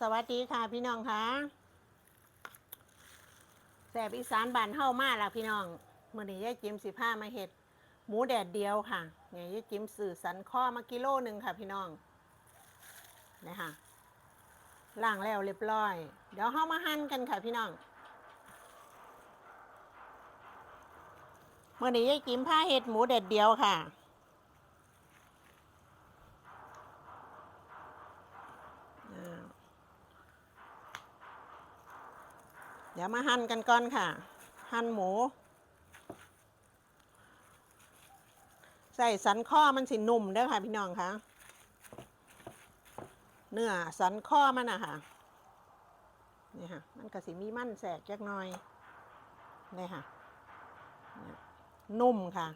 สวัสดีค่ะพี่น้องค่ะแสบอีสานบานเฮามาแล้วพี่น้องเมื้อนี้ยายจิมสิพามาเฮ็ดหมูแดดเดียวค่ะเนี่ยยายจิมสื่อสันข้อมากิโลหนึ่งค่ะ พี่น้องนี่ค่ะล้างแล้วเรียบร้อย เดี๋ยวเฮามาหั่นกันค่ะ พี่น้องเมื้อนี้ยายจิมพาเฮ็ดหมูแดดเดียวค่ะ อ่าเดี๋ยวมาหั่นกันก่อนค่ะ หั่นหมู ใส่สันข้อมันสินุ่มเด้อค่ะพี่น้องคะเนื้อสันข้อมันอะค่ะนี่ค่ะ มันก็สิมีมันแสกจักหน่อยนี่ค่ะ นุ่มค่ะ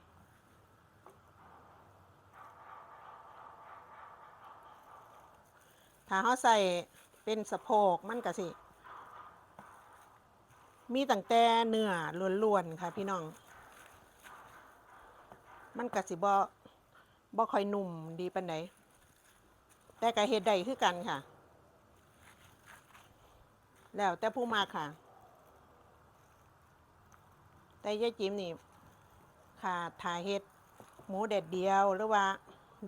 ถ้าเขาใส่เป็นสะโพกมันก็สิ มีตั้งแต่เนื้อล้วนๆค่ะ พี่น้อง มันก็สิบ่บ่ค่อยนุ่มดีปานใดแต่ก็เฮ็ดได้คือกันค่ะ แล้วแต่ผู้มากค่ะ แต่ยายจิมนี่ค่ะถ่ายเฮ็ดหมูเด็ดเดียวหรือว่า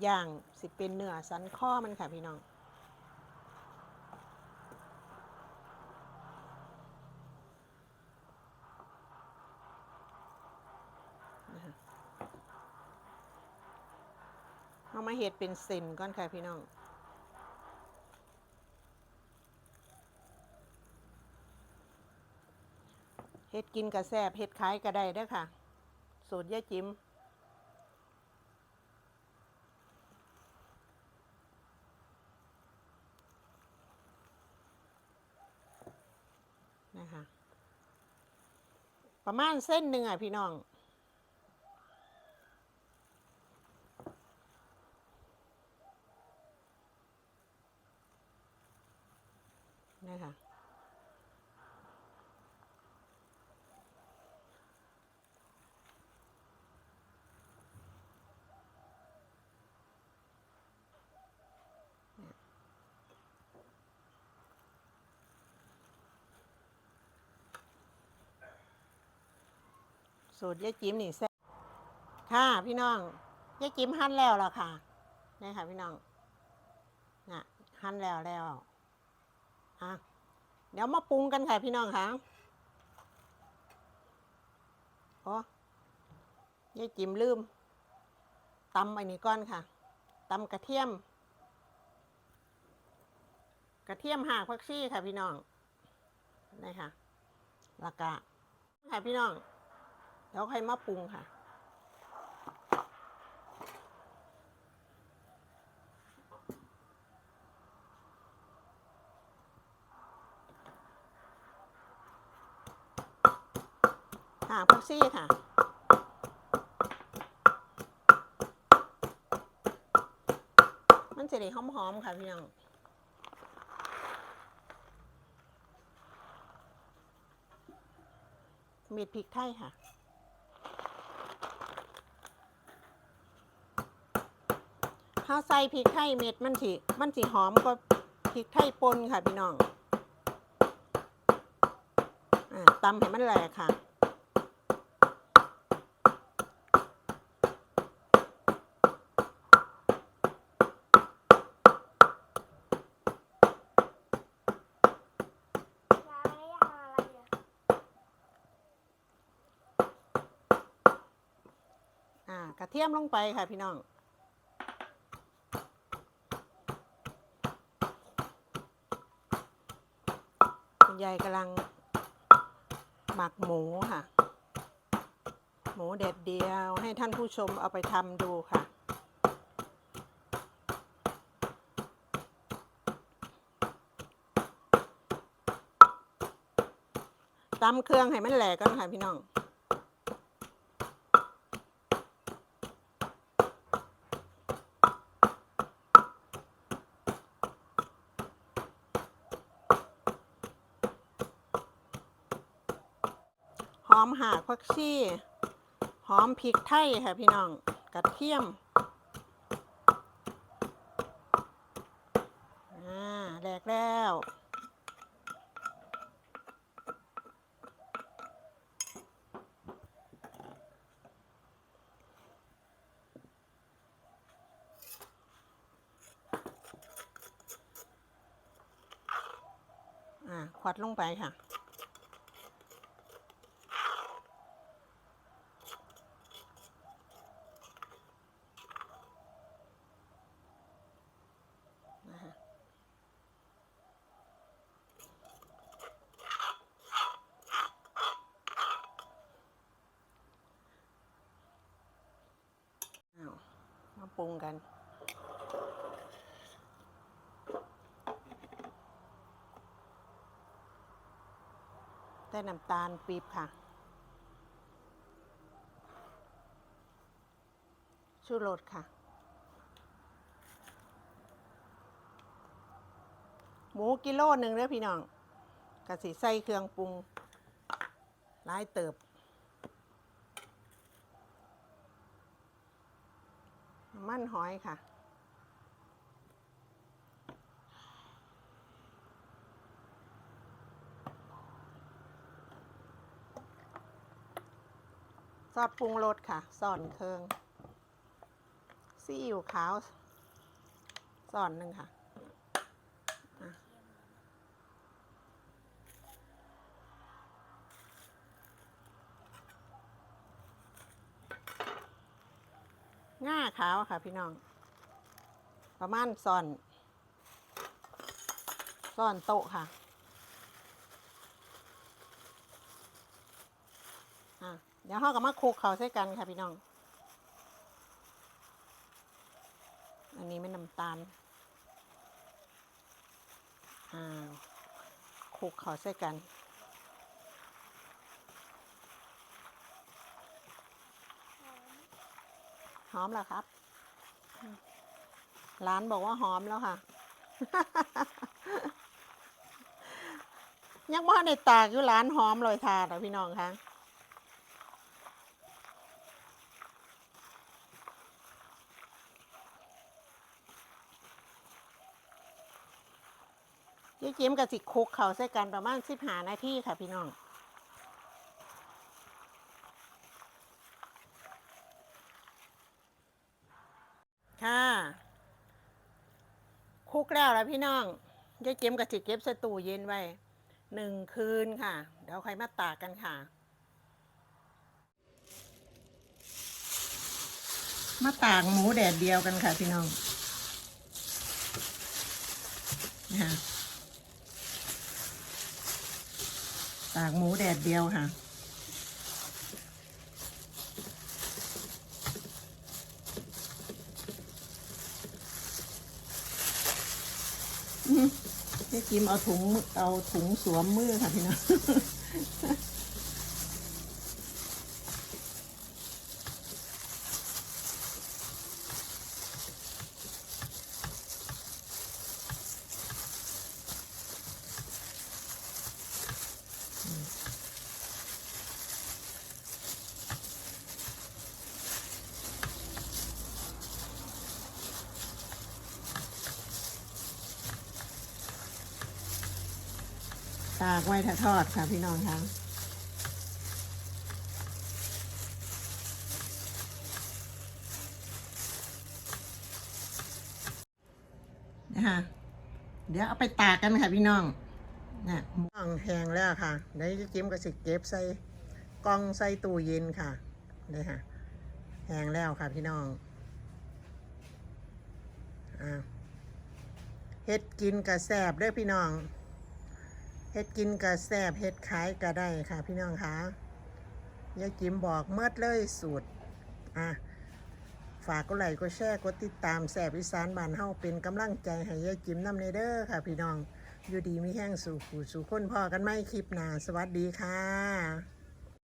ย่างสิเป็นเนื้อสันข้อมันค่ะพี่น้อง เอามาเห็ดเป็นเส้นก่อนค่ะพี่น้อง เห็ดกินกระแซบเห็ดขายก็ได้ด้อค่ะ สูตรยายจิ้มนะคะประมาณเส้นหนึ่งอะพี่น้อง นะคะ สูตรยายจิ้มนี่แซ่บค่ะพี่น้องยายจิ้มหั่นแล้วล่ะค่ะนี่ค่ะพี่น้องน่ะหั่นแล้วแล้วอะเดี๋ยวมาปรุงกันค่ะพี่น้องค่ะโอ้ยายจิ้มลืมตำไอ้นี่ก้อนค่ะตำกระเทียม กระเทียมหากพักชี่ค่ะพี่น้องนี่ค่ะแล้วก็ค่ะพี่น้อง เดี๋ยวค่อยมาปรุงค่ะหางพักซี่ค่ะมันจะได้หอมๆค่ะพี่น้องเม็ดพริกไทยค่ะ ถ้าใส่พริกไทยเม็ดมันสิมันสิหอมกว่าพริกไทยป่นค่ะพี่น้องอตำให้มันแหลกค่ะกระเทียมลงไปค่ะพี่น้อง ยายกำลัง หมักหมูค่ะ หมูเด็ดเดียวให้ท่านผู้ชมเอาไปทำดูค่ะ ตำเครื่องให้มันแหลกก่อนค่ะพี่น้อง อมหากพักชี่หอมพริกไทยค่ะพี่น้องกระเทียมอ่าแหลกแล้วขวัดลงไปค่ะ ปรุงกัน ได้น้ำตาลปี๊บค่ะ ชูรสค่ะ หมูกิโลหนึ่งเด้อพี่น้องกะสิใส่เครื่องปรุงหลายเติบน้ำ มันหอยค่ะ ซอสปรุงรสค่ะซอนเคืองซีอิ๊วขาวซอนหนึ่งค่ะ ง่าขาวค่ะพี่น้อง ประมาณซ่อนซ่อนโต๊ะค่ะเดี๋ยวเราก็มาคลุกเขาใส่กันค่ะพี่น้อง อันนี้ไม่น้ำตาล อ่าคลุกเขาใส่กัน หอมแล้วครับ ร้านบอกว่าหอมแล้วค่ะ ยังว่าในตากอยู่ร้านหอมลอยทาดอะพี่น้องคะยี่จิ้มกับสิคุกเขาใส่กันประมาณสิบหานาทีค่ะพี่น้อง ค่ะคลุก แล้วล้วพี่น้องยายเก็มกับสิเก็บใส่ตู้เย็นไว้หนึ่งคืนค่ะ เดี๋ยวใครมาตากกันค่ะ มาตากหมูแดดเดียวกันค่ะพี่น้องนะคะตากหมูแดดเดียวค่ะ พี่จิมเอาถุงเอาถุงสวมมือค่ะพี่น้อง ตากไว้ถ้าทอดค่ะพี่น้องคะนะคะเดี๋ยวเอาไปตากกันค่ะพี่น้องนะม่วงแห้งแล้วค่ะเดี๋ยวจิ้มกับสิเก็บใส่กล่องใส่ตู้เย็นค่ะนี่ค่ะแห้งแล้วค่ะพี่น้องอ่าเฮ็ดกินกับแซบเด้อพี่น้อง เฮ็ดกินก็แซ่บเฮ็ดขายก็ได้ค่ะ พี่น้องคะยายจิมบอกเมื่อเลยสูตรอะฝากก็ไลค์ก็แชร์ก็ติดตามแซบอีสานบ้านเฮาเป็นกำลังใจให้ยายจิมน้ำในเด้อค่ะ พี่น้อง อยู่ดีมีแห้งสู่ผู้สู่คนพอกันไหมคลิปหน้าสวัสดีค่ะ